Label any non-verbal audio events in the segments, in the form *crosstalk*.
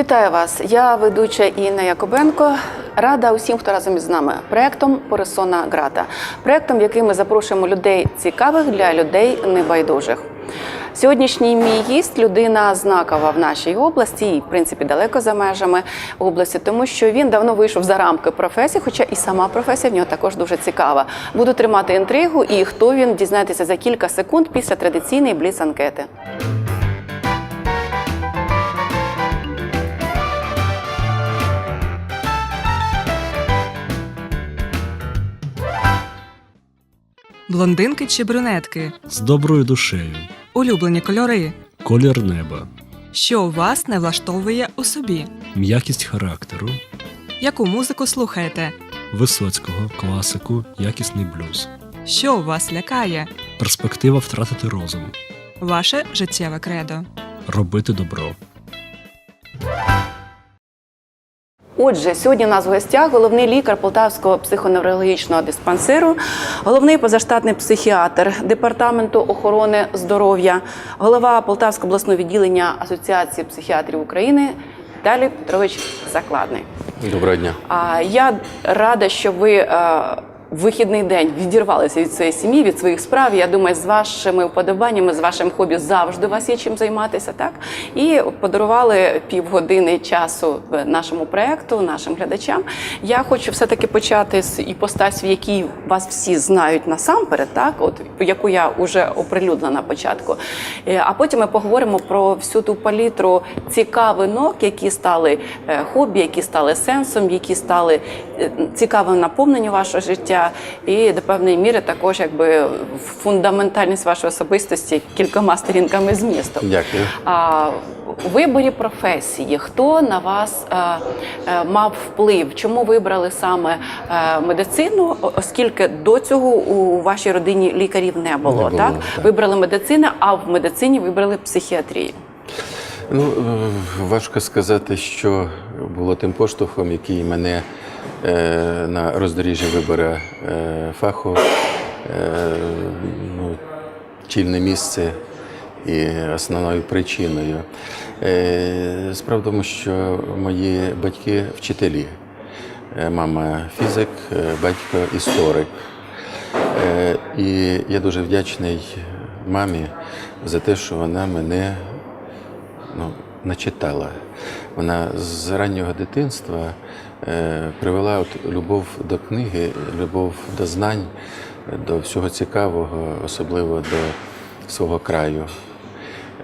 Вітаю вас! Я ведуча Інна Якобенко. Рада усім, хто разом із нами проектом Персона Грата, проектом, в який ми запрошуємо людей цікавих для людей небайдужих. Сьогоднішній мій гість людина знакова в нашій області, і в принципі далеко за межами області, тому що він давно вийшов за рамки професії, хоча і сама професія в нього також дуже цікава. Буду тримати інтригу, і хто він дізнаєтеся за кілька секунд після традиційної бліц-анкети. Блондинки чи брюнетки? з доброю душею, Улюблені кольори. колір неба, Що вас не влаштовує у собі? м'якість характеру, Яку музику слухаєте? Висоцького, класику, якісний блюз, Що вас лякає? перспектива втратити розум, Ваше життєве кредо. робити добро. Отже, сьогодні у нас в гостях головний лікар Полтавського психоневрологічного диспансеру, головний позаштатний психіатр департаменту охорони здоров'я, голова Полтавського обласного відділення Асоціації психіатрів України Віталій Петрович Закладний. Доброго дня. А я рада, що ви е, вихідний день відірвалися від своєї сім'ї, від своїх справ. Я думаю, з вашими вподобаннями, з вашим хобі завжди у вас є чим займатися, так? І подарували півгодини часу нашому проекту, нашим глядачам. Я хочу все-таки почати з іпостасі, в якій вас всі знають насамперед, так, от яку я вже оприлюднила на початку. Е, А потім ми поговоримо про всю ту палітру цікавинок, які стали е, хобі, які стали сенсом, які стали е, цікавим наповненням вашого життя, і до певної міри також якби фундаментальність вашої особистості кількома сторінками змісту. Дякую. А, у виборі професії, хто на вас е, е, мав вплив? Чому вибрали саме е, медицину? Оскільки до цього у вашій родині лікарів не було, Не було, так? так. Вибрали медицину, а в медицині вибрали психіатрію. Ну, важко сказати, що було тим поштовхом, який мене е, на роздоріжжі вибору е, фаху е, ну, чільне місце і основною причиною. Справа в тому, що мої батьки вчителі. Мама фізик, батько історик. І я дуже вдячний мамі за те, що вона мене ну, начитала. Вона з раннього дитинства е, привела от любов до книги, любов до знань, до всього цікавого, особливо до свого краю.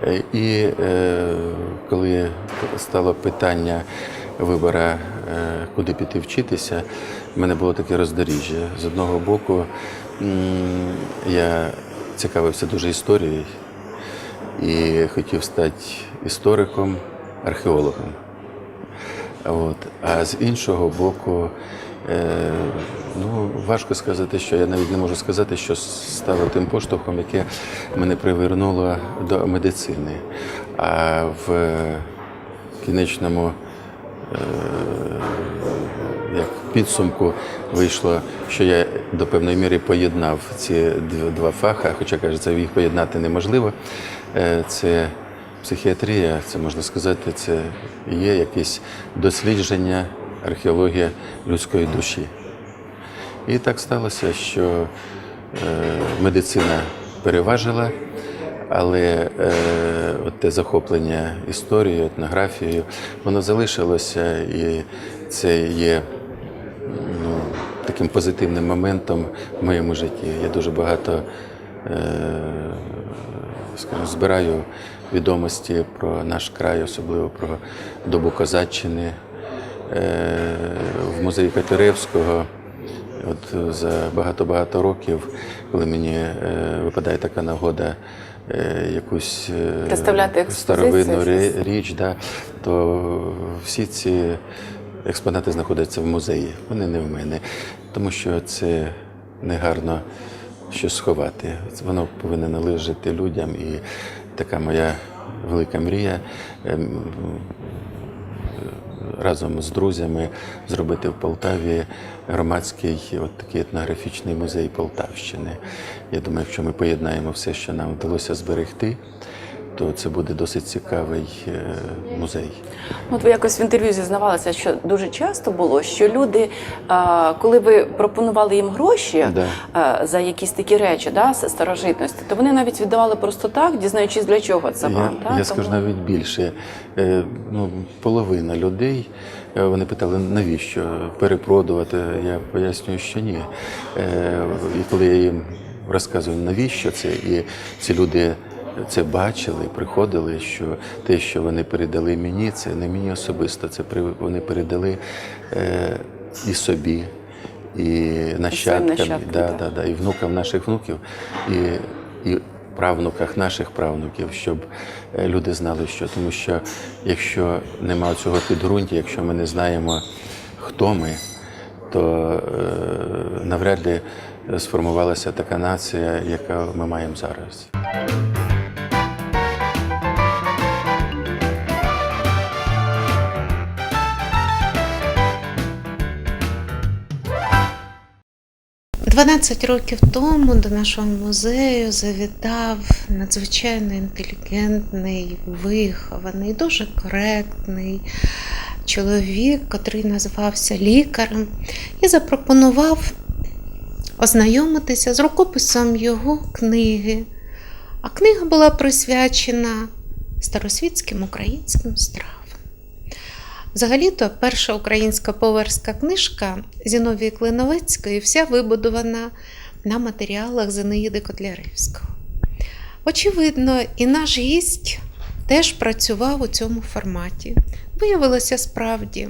Е, І е, коли стало питання вибору, е, куди піти вчитися, в мене було таке роздоріжжя. З одного боку, я цікавився дуже історією і хотів стати істориком, археологом. От. А з іншого боку, е, ну, важко сказати, що я навіть не можу сказати, що стало тим поштовхом, яке мене привернуло до медицини. А в кінечному е, як підсумку вийшло, що я до певної міри поєднав ці два фаха, хоча кажеться, їх поєднати неможливо. Е, Це психіатрія, це можна сказати, це є якесь дослідження, археологія людської душі. І так сталося, що е, медицина переважила, але е, от те захоплення історією, етнографією, воно залишилося, і це є ну, таким позитивним моментом в моєму житті. Я дуже багато е, скажімо, збираю відомості про наш край, особливо про добу козаччини. Е, в музеї Катеревського От за багато-багато років, коли мені е, випадає така нагода е, якусь старовинну річ, да, то всі ці експонати знаходяться в музеї. Вони не в мене, тому що це негарно щось сховати. Воно повинно належати людям. І така моя велика мрія. ем, разом з друзями зробити в Полтаві громадський от такий етнографічний музей Полтавщини. Я думаю, якщо ми поєднаємо все, що нам вдалося зберегти, то це буде досить цікавий е, музей. От ви якось в інтерв'ю зізнавалися, що дуже часто було, що люди, коли ви пропонували їм гроші Да. за якісь такі речі, да, старожитності, то вони навіть віддавали просто так, дізнаючись, для чого це Я, вам. я так? скажу Тому- навіть більше. Е, Ну, половина людей е, вони питали, навіщо перепродувати. Я пояснюю, що ні. Е, І коли я їм розказую, навіщо це, і ці люди. Це бачили, приходили, що те, що вони передали мені, це не мені особисто. Це вони передали е, і собі, і нащадкам, нащадкам, да, да, да, і внукам наших внуків, і, і правнуках наших правнуків, щоб е, люди знали, що тому що якщо нема цього підґрунтя, якщо ми не знаємо, хто ми, то е, навряд ли сформувалася така нація, яка ми маємо зараз. – 12 років тому до нашого музею завітав надзвичайно інтелігентний, вихований, дуже коректний чоловік, котрий називався лікарем, і запропонував ознайомитися з рукописом його книги. А книга була присвячена старосвітським українським стравам. Взагалі-то перша українська поварська книжка Зіновії Клиновецької вся вибудована на матеріалах Зинаїди Котляревського. Очевидно, і наш гість теж працював у цьому форматі. Виявилося справді,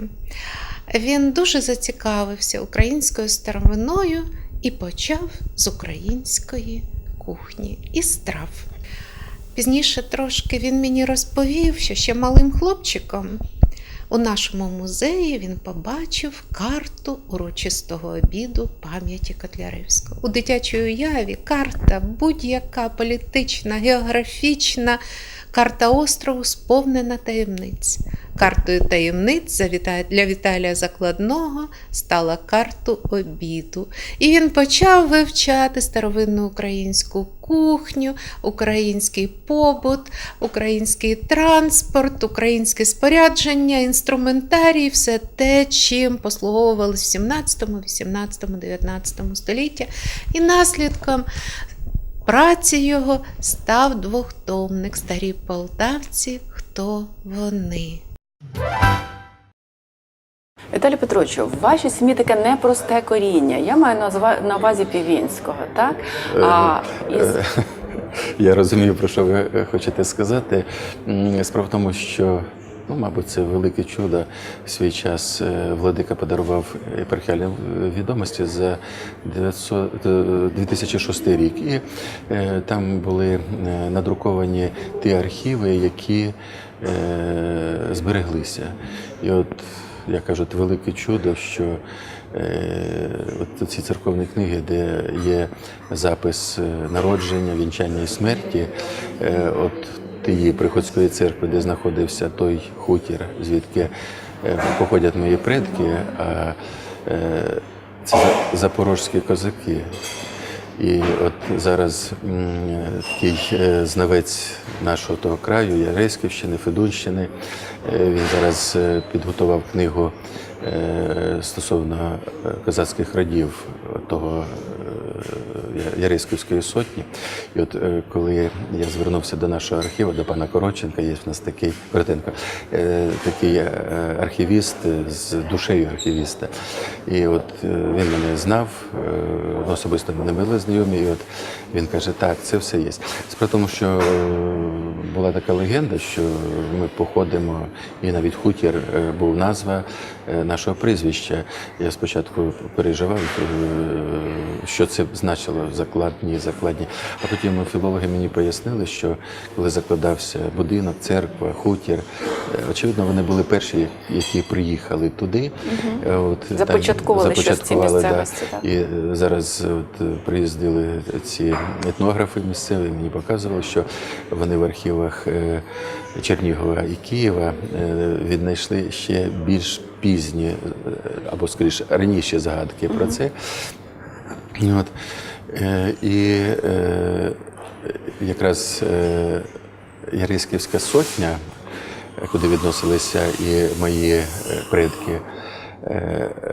він дуже зацікавився українською старовиною і почав з української кухні і страв. Пізніше трошки він мені розповів, що ще малим хлопчиком у нашому музеї він побачив карту урочистого обіду пам'яті Котляревського. У дитячій уяві карта будь-яка політична, географічна, карта острову сповнена таємниць. Картою таємниць для Віталія Закладного стала карту обіду. І він почав вивчати старовинну українську кухню, український побут, український транспорт, українське спорядження, інструментарій, все те, чим послуговувалися в 17, 18, 19 століття. І наслідком праці його став двохтомник Старі полтавці. Хто вони? Віталій Петровичу, в вашій сім'ї таке непросте коріння. Я маю на увазі Півінського, так? А, із... *laughs* Я розумію, про що ви е, хочете сказати. Справа в тому, що, ну, мабуть, це велике чудо. В свій час е, владика подарував епархіальні відомості за 900, е, 2006 рік. І е, там були е, надруковані ті архіви, які е, збереглися. І от, як кажуть, велике чудо, що Е, ці церковні книги, де є запис е, народження, вінчання і смерті, от тієї приходської церкви, де знаходився той хутір, звідки походять мої предки, а це за- запорожські козаки. І от зараз такий е, знавець нашого того краю, Ярейськівщини, Федунщини, е, він зараз е, підготував книгу стосовно е, козацьких родів того е, Я- Яреськівської сотні. І от е, коли я звернувся до нашого архіву, до пана Коротченка, є в нас такий Коротенко, е, такий е, архівіст з душею архівіста. І от е, він мене знав, е, особисто ми не були знайомі, і от він каже, так, це все є. Справа тому, що е, була така легенда, що ми походимо, і навіть хутір е, був назва е, нашого прізвища. Я спочатку переживав, що це значило закладні, закладні. А потім філологи мені пояснили, що коли закладався будинок, церква, хутір, очевидно, вони були перші, які приїхали туди. Е, От, там Започатковували щось в цій започаткували, да. місцевості, так. І зараз от, приїздили ці етнографи місцеві, мені показували, що вони в архівах е, Чернігова і Києва е, віднайшли ще більш пізні, е, або скоріше раніші згадки про це. От. І якраз Ярисківська сотня, куди відносилися і мої предки.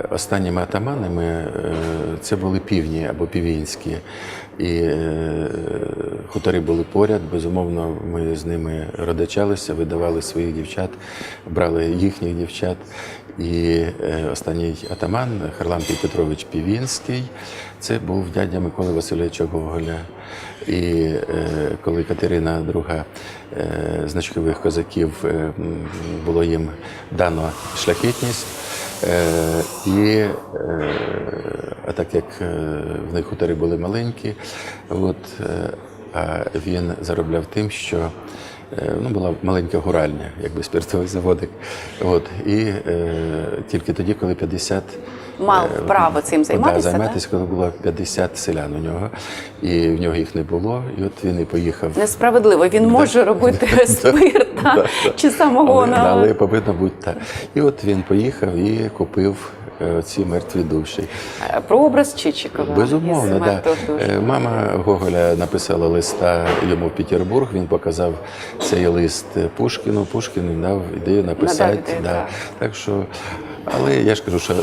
Останніми атаманами це були півні або півінські. І е, хутори були поряд. Безумовно, ми з ними родичалися, видавали своїх дівчат, брали їхніх дівчат. І е, останній атаман Харлампій Петрович Півінський, це був дядя Миколи Васильовича Гоголя. І е, коли Катерина II значкових козаків було їм дано шляхетність. І а так як е, в них хутори були маленькі, от, е, а він заробляв тим, що е, ну, була маленька гуральня, якби спиртовий заводик. От, і е, тільки тоді, коли 50 Мав е, право цим займатися, Да, займатися, коли було 50 селян у нього, і в нього їх не було. І от він і поїхав. Несправедливо. Він може робити *laughs* спирт да, чи самогон. Але, повинно бути так. І от він поїхав і купив ці мертві душі. Е, Про образ Чичикова. Безумовно, так. Е, Мама Гоголя написала листа йому в Петербург. Він показав цей лист Пушкіну. Пушкін дав ідею написати. ідею, да. так. Так що, але я ж кажу, що е,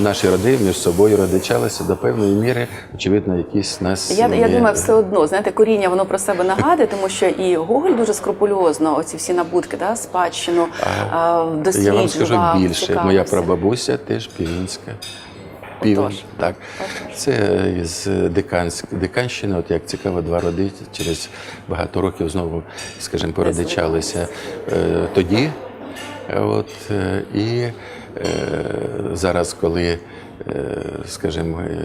наші роди між собою родичалися до певної міри. Очевидно, якісь нас Я, я думаю, все одно знаєте, коріння воно про себе нагадує, тому що і Гоголь дуже скрупульозно оці всі набутки, да, спадщину а, Я вам скажу більше. цікавився. Моя прабабуся теж півінська. Півень, Отож. так. Це із Диканськ, Диканщини, от як цікаво, два роди через багато років знову, скажімо, породичалися е, тоді. От, е, і зараз, коли, е, скажімо, е,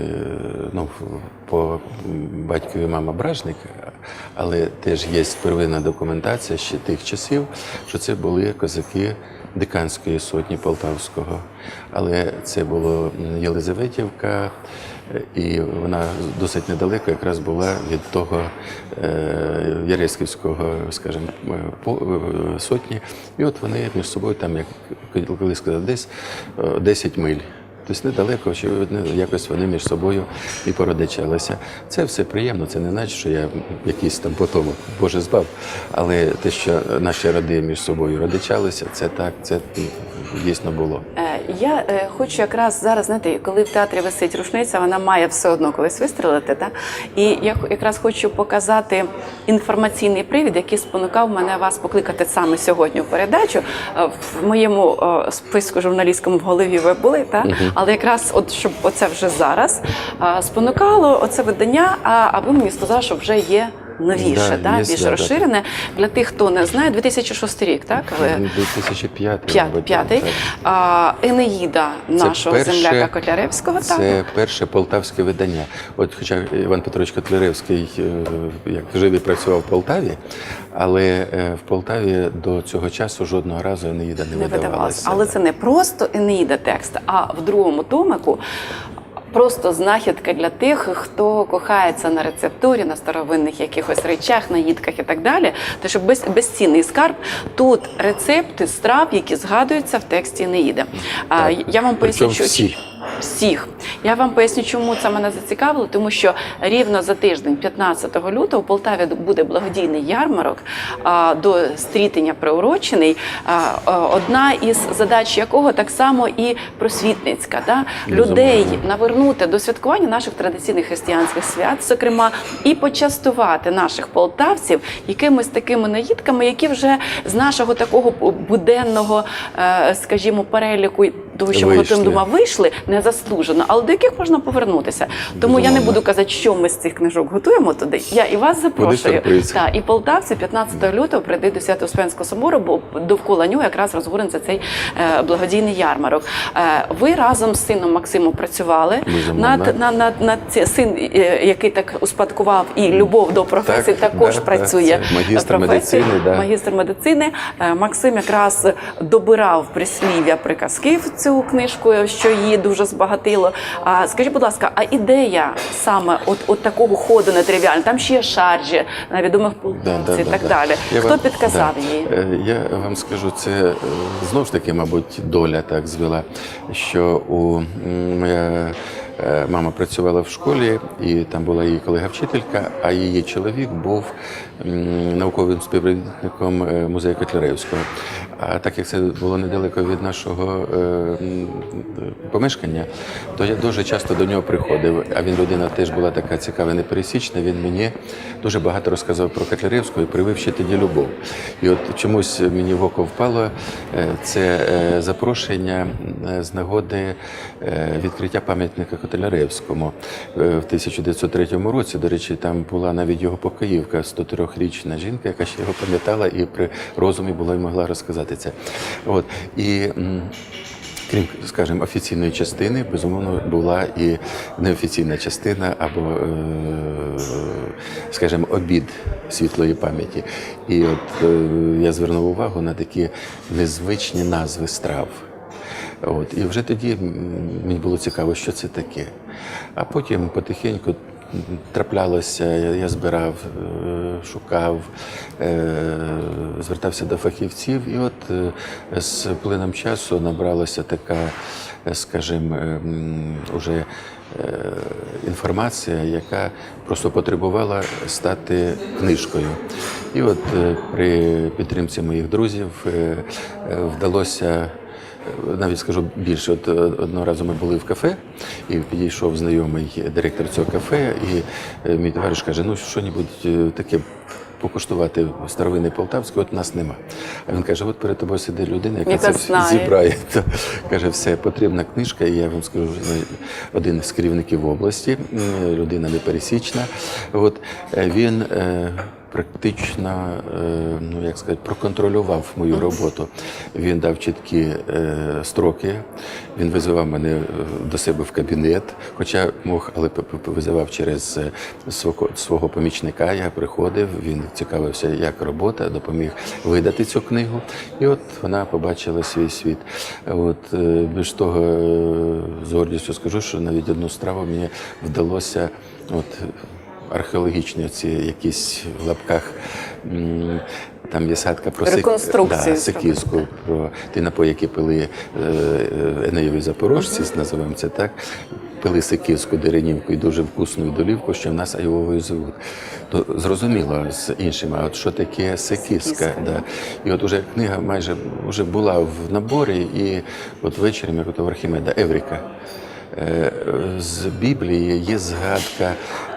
ну, по батькові мама бражник, але теж є первинна документація ще тих часів, що це були козаки Диканської сотні Полтавського. Але це було Єлизаветівка, е, і вона досить недалеко якраз була від того е, Яреськівського, скажімо, е, е, сотні. І от вони між собою там, як коли сказав, десь е, 10 миль. Тобто недалеко, очевидно, якось вони між собою і породичалися. Це все приємно, це не значить, що я якийсь там потомок, Боже збав. Але те, що наші роди між собою родичалися, це так, це дійсно було. Я е, хочу якраз зараз, знаєте, коли в театрі висить рушниця, вона має все одно колись вистрілити. Та? І я якраз хочу показати інформаційний привід, який спонукав мене вас покликати саме сьогодні в передачу. Е, В моєму е, списку журналістському в голові ви були, та? але якраз от щоб оце вже зараз е, спонукало оце видання, а, а ви мені сказали, що вже є. Новіше, Да, да, є, більш да, да. розширене. Для тих, хто не знає, 2006 рік, так? Ви 2005 П'ят, мабуть, п'ятий. так. А, Енеїда нашого перше- земляка Котляревського. Це Так. перше полтавське видання. От, хоча Іван Петрович Котляревський е, як живий працював в Полтаві, але е, в Полтаві до цього часу жодного разу Енеїда не, Не видавалася. Але це не просто Енеїда текст, а в другому томику. Просто знахідка для тих, хто кохається на рецептурі, на старовинних якихось речах, наїдках і так далі. Те, що без, безцінний скарб. Тут рецепти страв, які згадуються в тексті Неїда. А, я вам поясню, що всі. Всіх. Я вам поясню, чому це мене зацікавило, тому що рівно за тиждень, 15 лютого, у Полтаві буде благодійний ярмарок до стрітення приурочений. Одна із задач якого так само і просвітницька, да? Людей навернути до святкування наших традиційних християнських свят, зокрема, і почастувати наших полтавців якимись такими наїдками, які вже з нашого такого буденного, е, скажімо, переліку того, що ми Вийшли. готуємо дома, вийшли незаслужено, але до яких можна повернутися. Тому я не буду казати, що ми з цих книжок готуємо туди. Я і вас запрошую. Та, і полтавці 15 лютого прийдуть до Свято-Успенського собору, бо довкола нього якраз розгорнеться цей е, благодійний ярмарок. Е, ви разом з сином Максимом працювали над, над, над, над ці- син, е, який так успадкував і любов до професії, Так, також да, працює. це магістр професії. медицини, да. Магістр медицини. Е, Максим якраз добирав прислів'я приказки в цю книжку, що її дуже збагатило. А скажіть, будь ласка, а ідея саме от, от такого ходу нетривіального, там ще є шаржі на відомих полтавців і так далі. Я Хто вам- підказав да. її? Е, Я вам скажу, це е, знов ж таки, мабуть, доля так звела, що у моя е, мама працювала в школі, і там була її колега-вчителька, а її чоловік був науковим співробітником музею Котляревського. А так як це було недалеко від нашого е, помешкання, то я дуже часто до нього приходив. А він людина теж була така цікава, непересічна. Він мені дуже багато розказав про Котляревського і привив ще тоді любов. І от чомусь мені в око впало е, це е, запрошення е, з нагоди відкриття пам'ятника Котляревському в 1903 році. До речі, там була навіть його покоївка, 103-річна жінка, яка ще його пам'ятала і при розумі була і могла розказати це. От і. Крім, скажімо, офіційної частини, безумовно, була і неофіційна частина або, е, скажімо, обід світлої пам'яті. І от е, я звернув увагу на такі незвичні назви страв. От, і вже тоді мені було цікаво, що це таке. А потім потихеньку траплялося, я, збирав, е, шукав, е, звертався до фахівців, і от е, з плином часу набралася така, скажімо, е, уже інформація, яка просто потребувала стати книжкою. І от при підтримці моїх друзів вдалося навіть скажу більше. От е, одного разу ми були в кафе, і підійшов знайомий директор цього кафе, і е, мій товариш каже: ну що-небудь е, таке. Покуштувати старовинний полтавський, от нас нема. А він каже: от перед тобою сидить людина, яка це знає. зібрає. То, *laughs* каже, все потрібна книжка. І я вам скажу, що один з керівників області, людина непересічна. От він практично, е, ну як сказати, проконтролював мою роботу. Він дав чіткі е, строки. Він визивав мене е, до себе в кабінет, хоча мог, але визивав через свого, свого помічника. Я приходив, він цікавився, як робота, допоміг видати цю книгу. І от вона побачила свій світ. От більш того, з гордістю скажу, що навіть одну страву мені вдалося. От, археологічні ці якісь в лапках. Там є садка про Реконструкцію да, про ті напої, які пили е, е, Енеєві запорожці, називаємо це так. Пили сиківську деренівку і дуже вкусну долівку, що в нас айовою звуть. То зрозуміло з іншими, а от що таке сиківська. Да. І от уже книга майже вже була в наборі, і от ввечері я готував Архімеда Евріка. Е, З Біблії є згадка,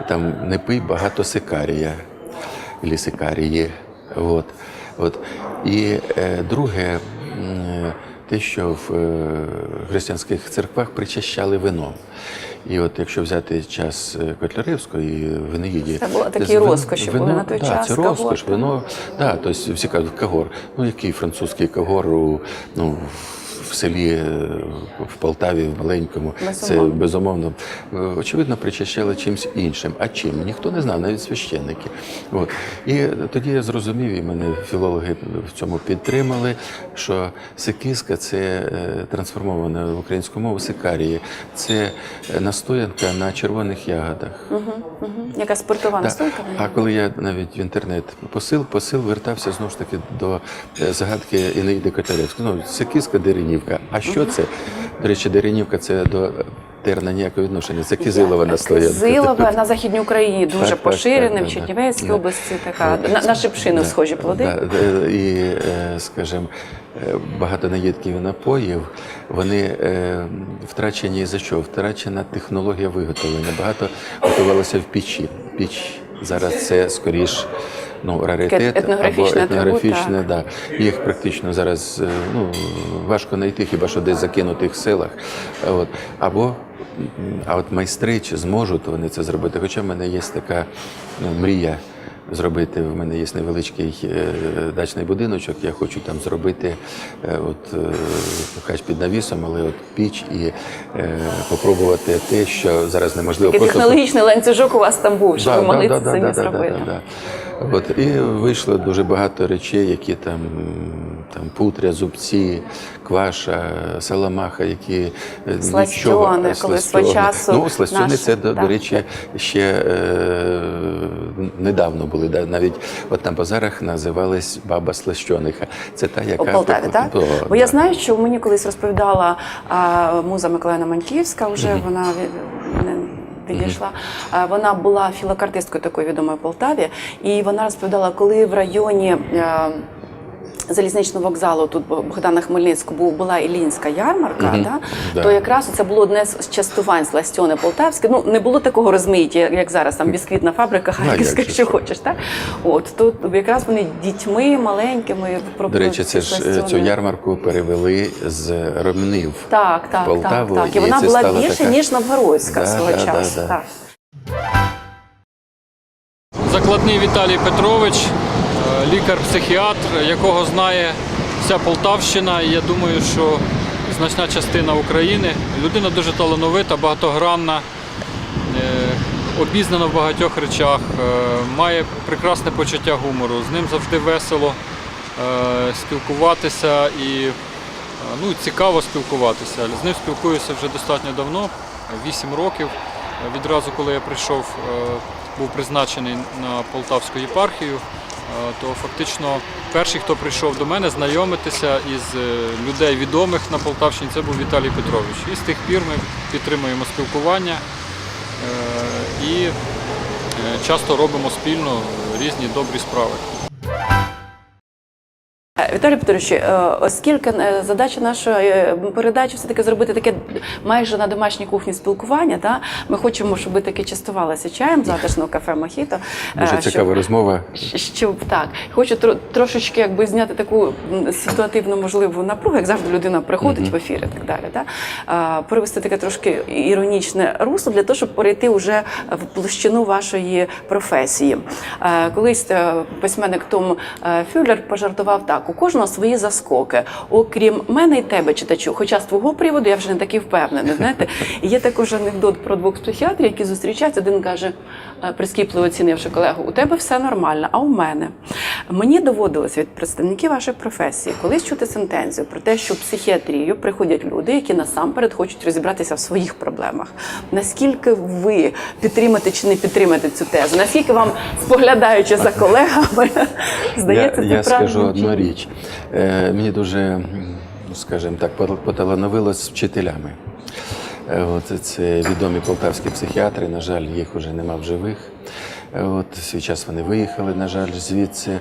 там не пий багато сикарія, або сикарії. От. От. І е, друге, те, що в е, християнських церквах причащали вином. І от якщо взяти час Котляревського і Венеїді... Це були такі розкоші були на той да, час, Це розкош, так. вино, да, тобто всі кажуть, кагор. Ну який французький кагор у, ну, в селі, е, в Полтаві, в маленькому. Це Безумовно. безумовно. Е, Очевидно, причащали чимось іншим. А чим? Ніхто не знав, навіть священники. От. І тоді я зрозумів, і мене філологи в цьому підтримали, що сикиска це е, трансформована в українську мову сикарії. Це настоянка на червоних ягодах. Мгм. Яка спиртова настойка? А коли я навіть в інтернет посил, посил вертався знову ж таки до загадки Інеїди Котляревської. Ну, це киска деренівка. А що це? До речі, деренівка це до терна ніякого відношення. Це кизилова настоянка. Кизилова на Західній Україні дуже Так, поширена, так, в Чернівецькій да. області така. Да. На, на шипшину Да, схожі плоди. да, да, І, е, скажімо, е, багато наїдків і напоїв, вони е, втрачені за що? Втрачена технологія виготовлення. Багато готувалося в печі. Піч зараз це скоріш. Ну, раритет або етнографічне. етнографічне, да. Їх практично зараз е, ну, важко знайти, хіба що десь закинутих силах. От. Або а от майстри чи зможуть вони це зробити. Хоча в мене є така ну, мрія зробити. В мене є невеличкий е, дачний будиночок. Я хочу там зробити е, от, хач під навісом, але от піч і е, попробувати те, що зараз неможливо. Просто технологічний ланцюжок у вас там був, щоб ви могли да, самі зробити. да, да. От, і вийшло дуже багато речей, які там, там путря, зубці, кваша, саламаха, які е, Сластьони, нічого. коли свого сластьони. часу Ну, сластьони наш- це, до, да, до речі, ще е, недавно були. Да, навіть от на базарах називались баба слащониха. Це та, яка У Полтаві, так? Бо я знаю, що мені колись розповідала а, муза Миколаївна Маньківська, вже вона від- не, підійшла. Е, Вона була філокартисткою такої відомої в Полтаві, і вона розповідала, коли в районі. Залізничного вокзалу тут Богдана Хмельницького був була Ілінська ярмарка, Мгм. да? Да. то якраз це було одне з частувань з Ластьони Полтавське. Ну не було такого розмиття, як зараз там бісквітна фабрика, Ну, харківська, що хочеш. Так от тут якраз вони дітьми маленькими До речі, це ж е, цю ярмарку перевели з Ромнів. Так, так, Полтаву, так, так. І і вона була більше, така- ніж Новгородська Да, свого да, да, часу. да. Так. Закладний Віталій Петрович, лікар-психіатр, якого знає вся Полтавщина. І я думаю, що значна частина України. Людина дуже талановита, багатогранна, е, обізнана в багатьох речах, е, має прекрасне почуття гумору. З ним завжди весело е, спілкуватися і ну, цікаво спілкуватися. З ним спілкуюся вже достатньо давно, 8 років. Відразу, коли я прийшов, був призначений на Полтавську єпархію, то фактично перший, хто прийшов до мене знайомитися із е, людей відомих на Полтавщині, це був Віталій Петрович. І з тих пір ми підтримуємо спілкування е, і е, часто робимо спільно різні добрі справи. Віталій Петрович, е, оскільки е, задача нашої е, передачі все таки зробити таке майже на домашній кухні спілкування, та ми хочемо, щоб ви таки частувалися чаєм затишного кафе Мохіто. Дуже щоб- цікава розмова. Щоб так, хочу тро, трошечки якби зняти таку ситуативну можливу напругу, як завжди людина приходить в ефір і так далі. Да? А, таке трошки іронічне русло для того, щоб перейти вже в площину вашої професії. А, колись письменник Том Фюллер пожартував так: у кожного свої заскоки. Окрім мене і тебе, читачу, хоча з твого приводу я вже не такий впевнений. Знаєте, є також анекдот про двох психіатрів, які зустрічаються. Один каже, е, прискіпливо оцінивши колегу, у тебе все нормально, а у мене. Мені доводилось від представників вашої професії колись чути сентенцію про те, що в психіатрію приходять люди, які насамперед хочуть розібратися в своїх проблемах. Наскільки ви підтримаєте чи не підтримаєте цю тезу? Наскільки вам, споглядаючи за колегами, здається, я, це я правильно скажу одну річ. Е, мені дуже, скажімо так, пот- поталановило з вчителями. Е, От це відомі полтавські психіатри. На жаль, їх вже нема в живих. От свій час вони виїхали, на жаль, звідси.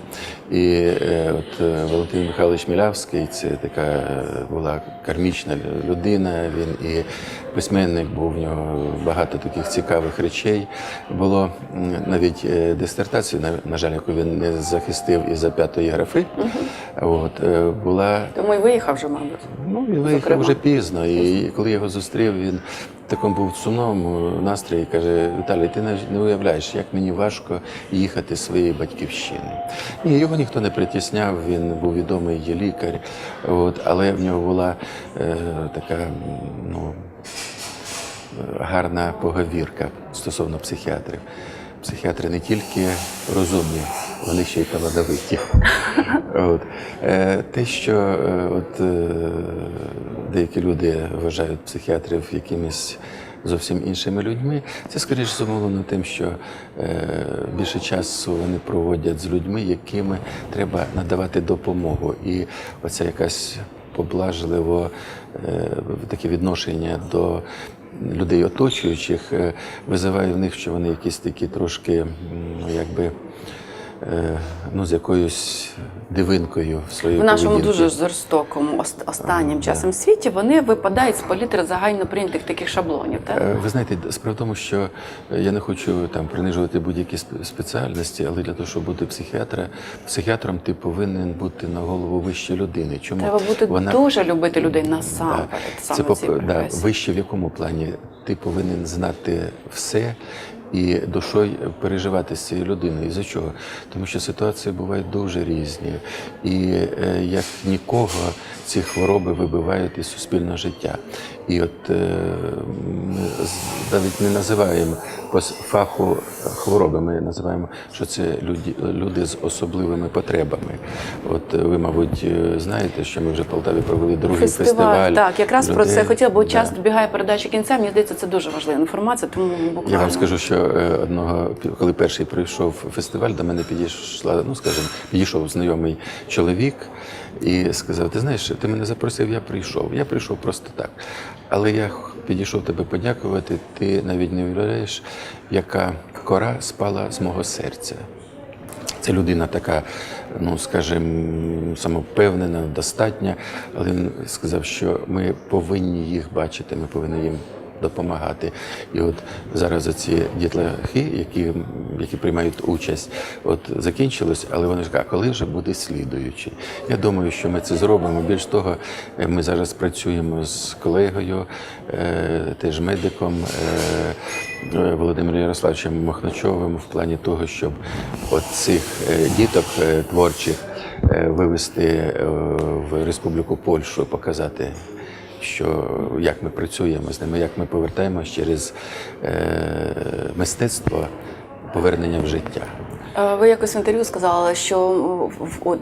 І е, от е, Валентин Михайлович Мілявський це така е, була кармічна людина. Він і письменник був в нього багато таких цікавих речей. Було навіть дисертацію, на, жаль, яку він не захистив із-за п'ятої графи. От е, була Тому і виїхав вже, мабуть. Ну, він виїхав вже пізно. І коли його зустрів, він такому був сумному настрої каже: Віталій, ти не- уявляєш, як мені важко їхати з своєї батьківщини. Ні, його ніхто не притісняв, він був відомий є лікар. От, але в нього була е, така, ну, гарна поговірка стосовно психіатрів. Психіатри не тільки розумні, вони ще й талановиті. *laughs* От. Е, Те, що е, от, е, деякі люди вважають психіатрів якимись зовсім іншими людьми, це скоріш зумовлено тим, що більше часу вони проводять з людьми, якими треба надавати допомогу. І оця якась поблажливо таке відношення до людей оточуючих визиває в них, що вони якісь такі трошки, ну, якби. Е, Ну, з якоюсь дивинкою в своїй В нашому поведінці. дуже жорстокому останнім Ага, часом світі вони випадають з палітри загально прийнятих таких шаблонів. Так? Е, Ви знаєте, справа в тому, що я не хочу там принижувати будь-які спеціальності, але для того, щоб бути психіатра, психіатром ти повинен бути на голову вище людини. Чому Треба бути Вона- дуже любити людей Да. насамперед. Саме Це да, вище в якому плані ти повинен знати все і душою переживати з цією людиною. І за чого? Тому що ситуації бувають дуже різні, і е, як нікого ці хвороби вибивають із суспільного життя. І от е, ми навіть не називаємо по фаху хвороби, ми називаємо, що це люди, люди з особливими потребами. От е, ви, мабуть, е, знаєте, що ми вже в Полтаві провели другий Фестиваль, фестиваль. так, якраз про це людей. хотіла, бо Да. час добігає передачі кінця. Мені здається, це дуже важлива інформація. Тому буквально Я вам скажу, що е, одного, коли перший прийшов фестиваль, до мене підійшла, ну скажімо, підійшов знайомий чоловік і сказав: Ти знаєш, ти мене запросив, я прийшов. Я прийшов просто так. Але я підійшов тебе подякувати. Ти навіть не уявляєш, яка кора спала з мого серця. Це людина така, ну скажімо, самовпевнена, достатня, але він сказав, що ми повинні їх бачити, ми повинні їм допомагати. І от зараз ці дітлахи, які, які приймають участь, от закінчилось, але вони ж кажуть, а коли вже буде слідуючий? Я думаю, що ми це зробимо. Більш того, е, ми зараз працюємо з колегою, е, теж медиком. е, Володимиром Ярославовичем Махначовим в плані того, щоб от цих діток творчих вивести в Республіку Польщу, показати, що як ми працюємо з ними, як ми повертаємось через е, мистецтво повернення в життя. Е, Ви якось в інтерв'ю сказали, що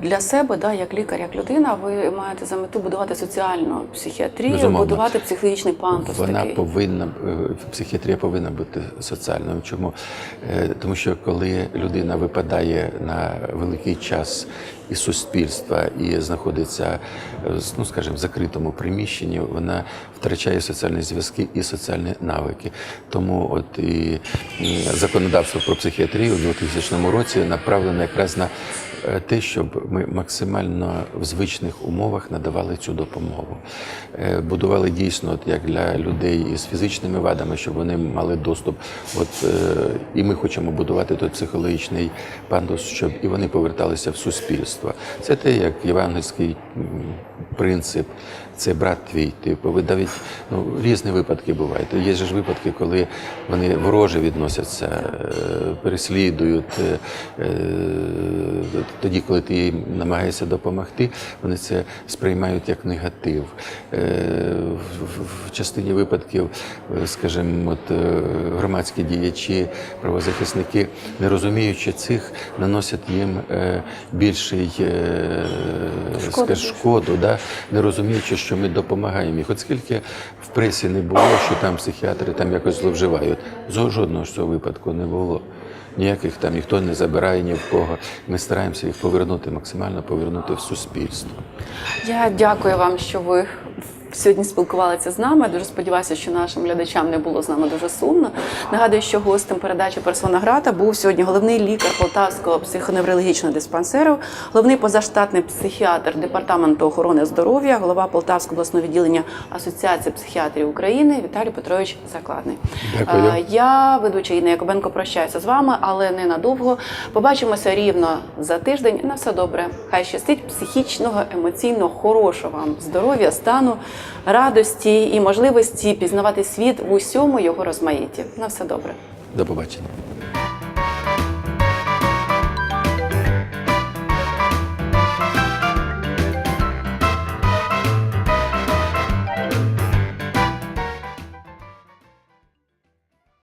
для себе, да, як лікар, як людина, ви маєте за мету будувати соціальну психіатрію, Безумовно. будувати психологічний пантус. Вона такий. повинна е, психіатрія повинна бути соціальною. Чому? Е, Тому що коли людина випадає на великий час із суспільства і знаходиться, е, ну скажімо, в закритому приміщенні, вона втрачає соціальні зв'язки і соціальні навики. Тому от і законодавство про психіатрію у 2000 році направлено якраз на те, щоб ми максимально в звичних умовах надавали цю допомогу. Е, Будували дійсно, як для людей із фізичними вадами, щоб вони мали доступ. От е, і ми хочемо будувати той психологічний пандус, щоб і вони поверталися в суспільство. Це те, як євангельський принцип. Це брат твій, типу, навіть ну, різні випадки бувають. Є ж випадки, коли вони вороже відносяться, е, переслідують. е, е, Тоді, коли ти їм намагаєшся допомогти, вони це сприймають як негатив. В, частині випадків, скажімо, от громадські діячі, правозахисники, не розуміючи цих, наносять їм більший Шкоду шкоду, да? не розуміючи, що ми допомагаємо їх. От скільки в пресі не було, що там психіатри там якось зловживають. Жодного ж цього випадку не було. Ніяких там ніхто не забирає ні в кого. Ми стараємося їх повернути, максимально повернути в суспільство. Я дякую вам, що ви сьогодні спілкувалися з нами. Дуже сподіваюся, що нашим глядачам не було з нами дуже сумно. Нагадую, що гостем передачі Персона Грата був сьогодні головний лікар Полтавського психоневрологічного диспансеру, головний позаштатний психіатр департаменту охорони здоров'я, голова Полтавського обласного відділення Асоціації психіатрів України Віталій Петрович Закладний. Дякую. Е, Я, ведуча Інна Якобенко, прощаюся з вами, але не надовго. Побачимося рівно за тиждень. На все добре. Хай щастить психічного, емоційно хорошого вам здоров'я, стану, радості і можливості пізнавати світ в усьому його розмаїтті. На все добре. До побачення.